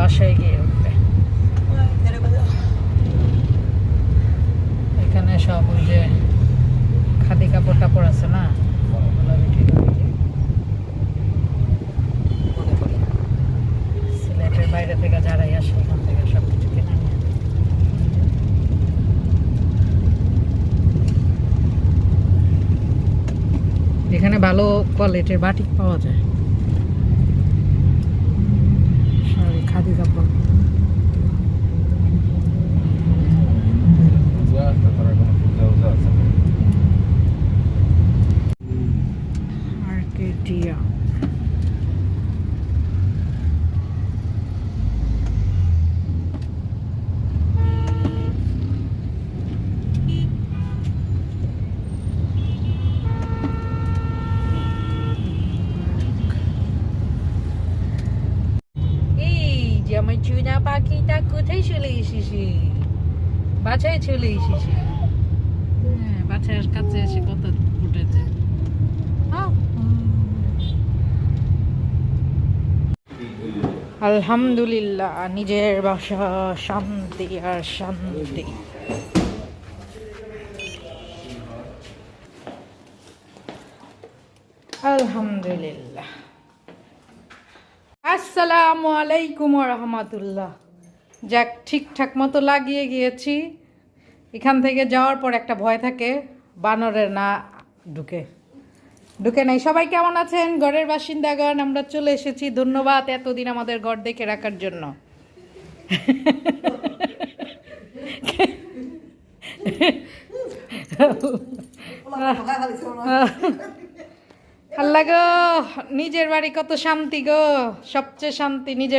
বাসায় গিয়ে উঠবে। এখানে সব ওই যে খাদি কাপড় টাপড় আছে না। সিলেটের বাইরে থেকে যারাই আসে এখান থেকে কিনে নিয়ে এখানে ভালো কোয়ালিটির বাটিক পাওয়া যায় শাড়ি খাদি কাপড় আর্কেডিয়া এই পাখিটা কোথায় চলে এসেছে? বাছায় চলে এসেছে। হ্যাঁ কাছে এসে কত ফুটেছে। আহ, উম। আলহামদুলিল্লাহ নিজের বাসা শান্তি আর শান্তি। আলহামদুলিল্লাহ। আসসালামু আলাইকুম রহমতুল্লাহ। যাক ঠিকঠাক মতো লাগিয়ে গিয়েছি। এখান থেকে যাওয়ার পর একটা ভয় থাকে বানরের না ঢুকে। ঢুকে নাই। সবাই কেমন আছেন? ঘরের বাসিন্দাগণ আমরা চলে এসেছি। ধন্যবাদ এতদিন আমাদের ঘর দেখে রাখার জন্য। আল্লাহ গো নিজের বাড়ি কত শান্তি গো। সবচেয়ে শান্তি নিজের